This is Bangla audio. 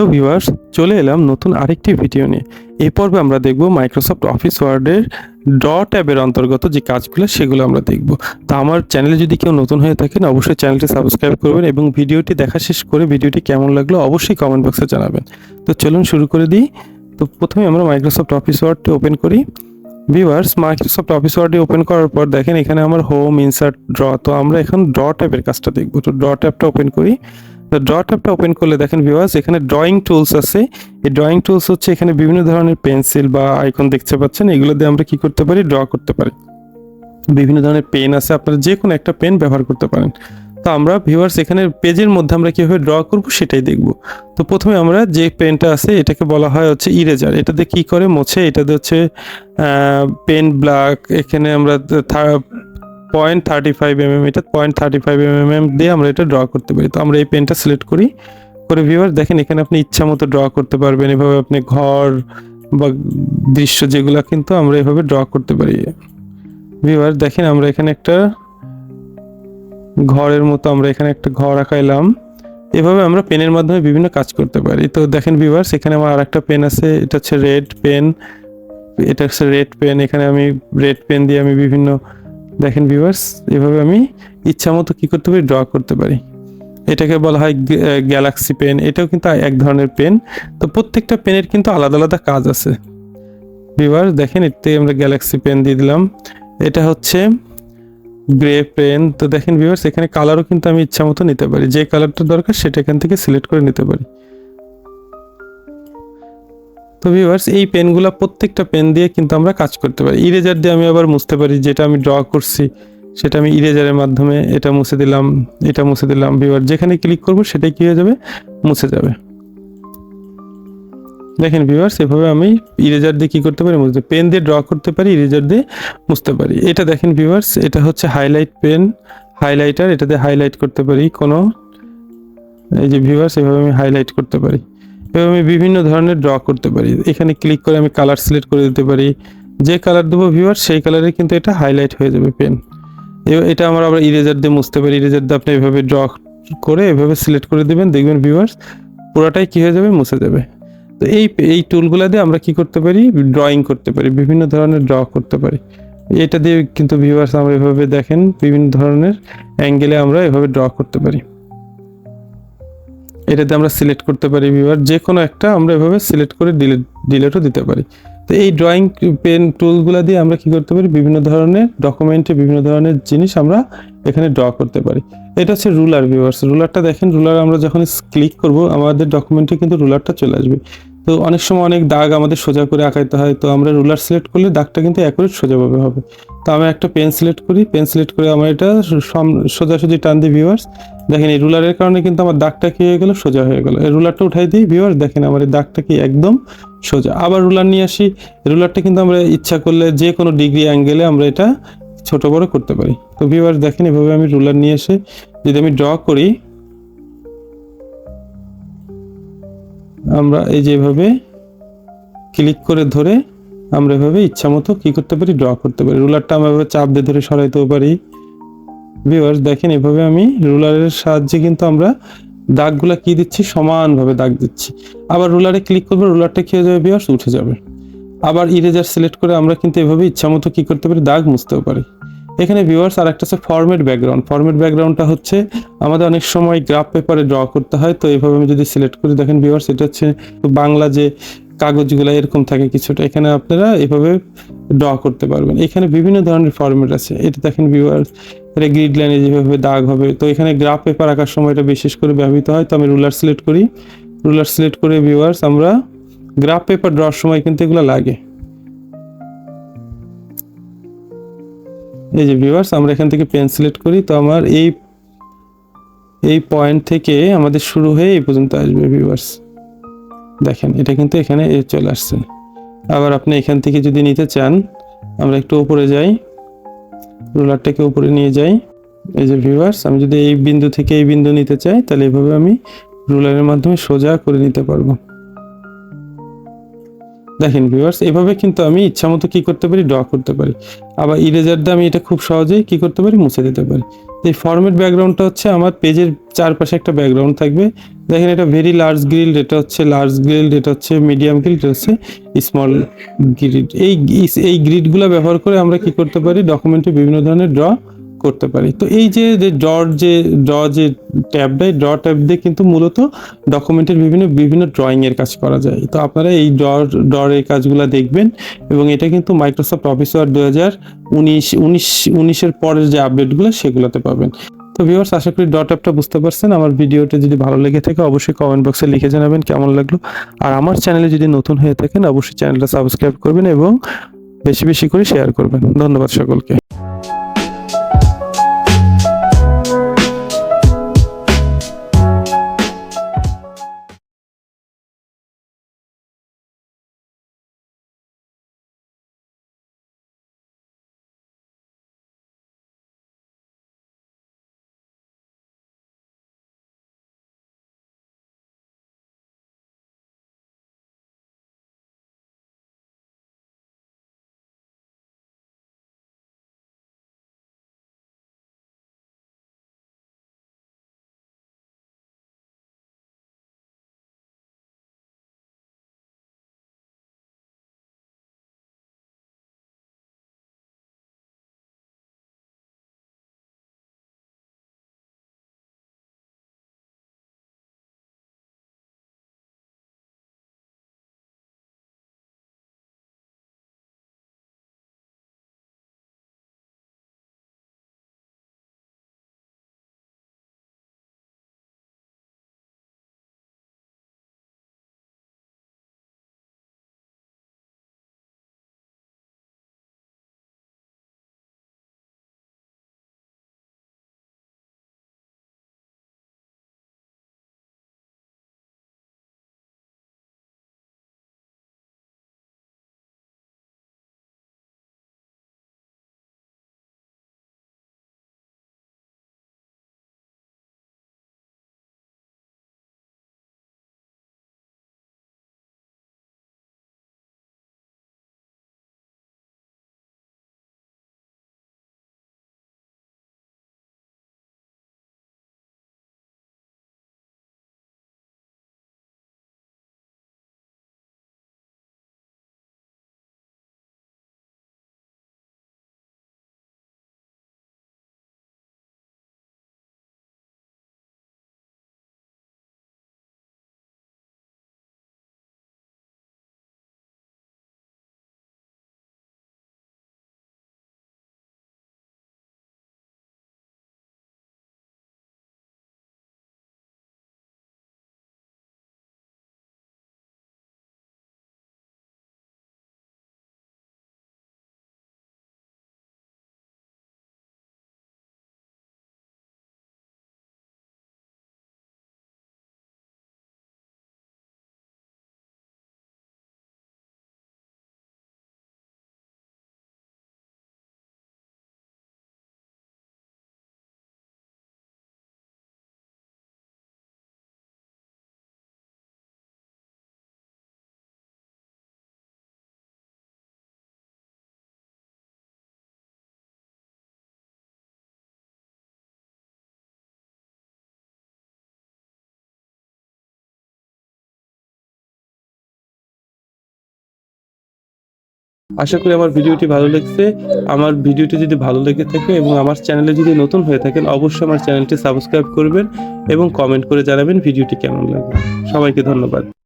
হ্যালো ভিউয়ার্স চলে এলাম নতুন আরেকটি ভিডিও নিয়ে। এই পর্বে আমরা দেখব মাইক্রোসফট অফিস ওয়ার্ডের ড ট্যাবের অন্তর্গত যে কাজগুলো, সেগুলো আমরা দেখব। তো আমার চ্যানেলে যদি কেউ নতুন হয়ে থাকেন, অবশ্যই চ্যানেলটি সাবস্ক্রাইব করবেন এবং ভিডিওটি দেখা শেষ করে ভিডিওটি কেমন লাগল, অবশ্যই কমেন্ট বক্সে জানাবেন। তো চলুন শুরু করে দিই। তো প্রথমে আমরা মাইক্রোসফট অফিস ওয়ার্ডটি ওপেন করি। ভিউয়ার্স মাইক্রোসফট অফিস ওয়ার্ডে ওপেন করার পর দেখেন এখানে আমার হোম ইনসার্ট ড্র তো আমরা এখন ড্র ট্যাবের কাজটা দেখব। তো ড্র ট্যাবটা ওপেন করি। তো ড্র ওপেন করলে দেখেন ভিউয়ার্স এখানে ড্রয়িং টুলস আছে। এই ড্রয়িং টুলস হচ্ছে এখানে বিভিন্ন ধরনের পেন্সিল বা আইকন দেখতে পাচ্ছেন। এগুলো দিয়ে আমরা কি করতে পারি? ড্র করতে পারি। বিভিন্ন ধরনের পেন আছে। আপনারা যে কোনো একটা পেন ব্যবহার করতে পারেন। তো আমরা ভিউয়ার্স এখানে পেজের মধ্যে আমরা কীভাবে ড্র করব সেটাই দেখব। তো প্রথমে আমরা যে পেনটা আছে, এটাকে বলা হয় হচ্ছে ইরেজার এটাতে কি করে? মোছে। এটাতে হচ্ছে পেন ব্ল্যাক এখানে আমরা point thirty five M M এটা point thirty five M M দিয়ে আমরা এটা ড্র করতে পারি। তো আমরা এই পেনটা সিলেক্ট করি। করে ভিউয়ার দেখেন এখানে আপনি ইচ্ছা মতো ড্র করতে পারবেন। এভাবে আপনি ঘর বা দৃশ্য যেগুলো কিন্তু আমরা এভাবে ড্র করতে পারি। ভিউয়ার দেখেন আমরা এখানে একটা ঘরের মতো আমরা এখানে একটা ঘর আঁকাইলাম। এভাবে আমরা পেনের মাধ্যমে বিভিন্ন কাজ করতে পারি। তো দেখেন ভিউয়ার্স এখানে আমার আর একটা পেন আছে। এটা হচ্ছে রেড পেন এটা হচ্ছে রেড পেন এখানে আমি রেড পেন দিয়ে আমি বিভিন্ন দেখেন ভিউয়ার্স এভাবে আমি ইচ্ছা মতো কী করতে পারি? ড্র করতে পারি। এটাকে বলা হয় গ্যালাক্সি পেন এটাও কিন্তু এক ধরনের পেন তো প্রত্যেকটা পেনের কিন্তু আলাদা আলাদা কাজ আছে। ভিউয়ার্স দেখেন, এতে আমরা গ্যালাক্সি পেন দিয়ে দিলাম। এটা হচ্ছে গ্রে পেন তো দেখেন ভিউয়ার্স এখানে কালারও কিন্তু আমি ইচ্ছা মতো নিতে পারি। যে কালারটা দরকার, সেটা এখান থেকে সিলেক্ট করে নিতে পারি। তো ভিউয়ার্স এই পেনগুলো প্রত্যেকটা পেন দিয়ে কিন্তু আমরা কাজ করতে পারি। ইরেজার দিয়ে আমি আবার মুছতে পারি, যেটা আমি ড্র করছি, সেটা আমি ইরেজারের মাধ্যমে এটা মুছে দিলাম, এটা মুছে দিলাম ভিউয়ার যেখানে ক্লিক করব সেটাই কী হয়ে যাবে? মুছে যাবে। দেখেন ভিউয়ার্স এভাবে আমি ইরেজার দিয়ে কী করতে পারি? মুছতে পেন দিয়ে ড্র করতে পারি ইরেজার দিয়ে মুছতে পারি। এটা দেখেন ভিউয়ার্স এটা হচ্ছে হাইলাইট পেন হাইলাইটার এটাতে হাইলাইট করতে পারি কোনো। এই যে ভিউয়ার্স এভাবে আমি হাইলাইট করতে পারি। আমি বিভিন্ন ধরনের ড্র করতে পারি। এখানে ক্লিক করে আমি কালার সিলেক্ট করে দিতে পারি। যে কালার দেবো ভিউয়ার সেই কালারে কিন্তু এটা হাইলাইট হয়ে যাবে পেন এটা আমরা আবার ইরেজার দিয়ে মুছতে পারি। ইরেজার দিয়ে আপনি এভাবে ড্র করে এভাবে সিলেক্ট করে দেবেন, দেখবেন ভিউয়ার্স পুরোটাই কী হয়ে যাবে? মুছে যাবে। তো এই এই টুলগুলো দিয়ে আমরা কি করতে পারি? ড্রয়িং করতে পারি। বিভিন্ন ধরনের ড্র করতে পারি। এটা দিয়ে কিন্তু ভিউয়ার্স আমরা এভাবে দেখেন, বিভিন্ন ধরনের অ্যাঙ্গেলে আমরা এভাবে ড্র করতে পারি। এটাতে আমরা সিলেক্ট করতে পারি ভিউয়ার যে কোনো একটা আমরা এভাবে সিলেক্ট করে ডিলেট ডিলেটও দিতে পারি। তো এই ড্রয়িং পেন টুলগুলো দিয়ে আমরা কি করতে পারি? বিভিন্ন ধরনের ডকুমেন্টে বিভিন্ন ধরনের জিনিস আমরা এখানে ড্র করতে পারি। এটা হচ্ছে রুলার ভিউয়ার্স রুলারটা দেখেন রুলার আমরা যখন ক্লিক করব, আমাদের ডকুমেন্টে কিন্তু রুলারটা চলে আসবে। তো অনেক সময় অনেক দাগ আমাদের সোজা করে আঁকাইতে হয়, তো আমরা রুলার সিলেক্ট করলে দাগটা কিন্তু অ্যাকুরেট সোজাভাবে হবে। তো আমি একটা পেন সিলেক্ট করি, পেন সিলেক্ট করে আমার এটা সোজাসুজি টান দিই ভিউয়ার্স দেখেন এই রুলারের কারণে কিন্তু আমার দাগটা কি হয়ে গেল? সোজা হয়ে গেল। এই রুলারটা উঠাই দিই ভিউয়ার্স দেখেন আমার এই দাগটা কি একদম সোজা। আবার রুলার নিয়ে আসি, রুলারটা কিন্তু আমরা ইচ্ছা করলে যে কোনো ডিগ্রি অ্যাঙ্গেলে আমরা এটা ছোট বড় করতে পারি। তো ভিউয়ার্স দেখেন এভাবে আমি রুলার নিয়ে এসে যদি আমি ড্র করি আমরা এই যেভাবে ক্লিক করে ধরে আমরা এভাবে ইচ্ছা মতো কী করতে পারি, ড্র করতে পারি। রুলারটা আমরা এভাবে চাপ দিয়ে ধরে সরাইতেও পারি। ভিউয়ার্স দেখেন এভাবে আমি রুলারের সাহায্যে কিন্তু আমরা দাগগুলা কি দিচ্ছি? সমানভাবে দাগ দিচ্ছি। আবার রুলারে ক্লিক করব, রুলারটা খেয়ে যাবে ভিউয়ার্স উঠে যাবে। আবার ইরেজার সিলেক্ট করে আমরা কিন্তু এভাবে ইচ্ছা মতো কী করতে পারি? দাগ মুছতেও পারি। এখানে ভিউয়ার্স আর একটা হচ্ছে ফরম্যাট ব্যাকগ্রাউন্ড ফরম্যাট ব্যাকগ্রাউন্ডটা হচ্ছে আমাদের অনেক সময় গ্রাফ পেপারে ড্র করতে হয়, তো এইভাবে আমি যদি সিলেক্ট করি, দেখেন ভিউয়ার্স এটা হচ্ছে বাংলা যে কাগজগুলো এরকম থাকে কিছুটা, এখানে আপনারা এভাবে ড্র করতে পারবেন। এখানে বিভিন্ন ধরনের ফরম্যাট আছে। এটা দেখেন ভিউয়ার্স এটা গ্রিড লাইনে যেভাবে দাগ হবে, তো এখানে গ্রাফ পেপার আঁকার সময় এটা বিশেষ করে ব্যবহৃত হয়, তো আমি রুলার সিলেক্ট করি। রুলার সিলেক্ট করে ভিউয়ার্স আমরা গ্রাফ পেপার ড্রর সময় কিন্তু এগুলো লাগে। এই যে ভিউয়ার্স আমরা এখান থেকে পেন সিলেক্ট করি, তো আমার এই এই পয়েন্ট থেকে আমাদের শুরু হয়ে এই পর্যন্ত আসবে ভিউয়ার্স দেখেন, এটা কিন্তু এখানে চলে আসছে। আবার আপনি এখান থেকে যদি নিতে চান, আমরা একটু উপরে যাই। রুলারটাকে উপরে নিয়ে যাই। এই যে ভিউয়ার্স আমি যদি এই বিন্দু থেকে এই বিন্দু নিতে চাই, তাহলে এভাবে আমি রুলারের মাধ্যমে সোজা করে নিতে পারব। দেখেন ভিউয়ার্স এভাবে কিন্তু আমি ইচ্ছা মতো কি করতে পারি? ড্র করতে পারি। আবার ইরেজার দিয়ে আমি এটা খুব সহজেই কি করতে পারি? মুছে দিতে পারি। এই ফরম্যাট ব্যাকগ্রাউন্ডটা হচ্ছে আমার পেজের চারপাশে একটা ব্যাকগ্রাউন্ড থাকবে। দেখেন এটা ভেরি লার্জ গ্রিল এটা হচ্ছে লার্জ গ্রিল এটা হচ্ছে মিডিয়াম গ্রিল এটা হচ্ছে স্মল গ্রিড এই এই গ্রিডগুলো ব্যবহার করে আমরা কি করতে পারি? ডকুমেন্টে বিভিন্ন ধরনের ড্র করতে পারি। তো এই যে ড্রর যে, ড্র যে ট্যাব দেয়, ড্র ট্যাব দিয়ে কিন্তু মূলত ডকুমেন্টের বিভিন্ন বিভিন্ন ড্রয়িং এর কাজ করা যায়। তো আপনারা এই ড্রর এই কাজগুলো দেখবেন এবং এটা কিন্তু মাইক্রোসফট অফিস দু হাজার উনিশ উনিশ, উনিশের পরের যে আপডেটগুলো সেগুলোতে পাবেন। তো ভিউয়ার্স আশা করি ডট অ্যাপটা বুঝতে পারছেন। আমার ভিডিওটা যদি ভালো লেগে থাকে, অবশ্যই কমেন্ট বক্সে লিখে জানাবেন কেমন লাগল। আর আমার চ্যানেলে যদি নতুন হয়ে থাকেন, অবশ্যই চ্যানেলটা সাবস্ক্রাইব করবেন এবং বেশি বেশি করে শেয়ার করবেন। ধন্যবাদ সকলকে। আশা করি আমার ভিডিওটি ভালো লেগেছে। আমার ভিডিওটি যদি ভালো লেগে থাকে এবং আমার চ্যানেলে যদি নতুন হয়ে থাকেন, অবশ্যই আমার চ্যানেলটি সাবস্ক্রাইব করবেন এবং কমেন্ট করে জানাবেন ভিডিওটি কেমন লাগবে সবাইকে ধন্যবাদ।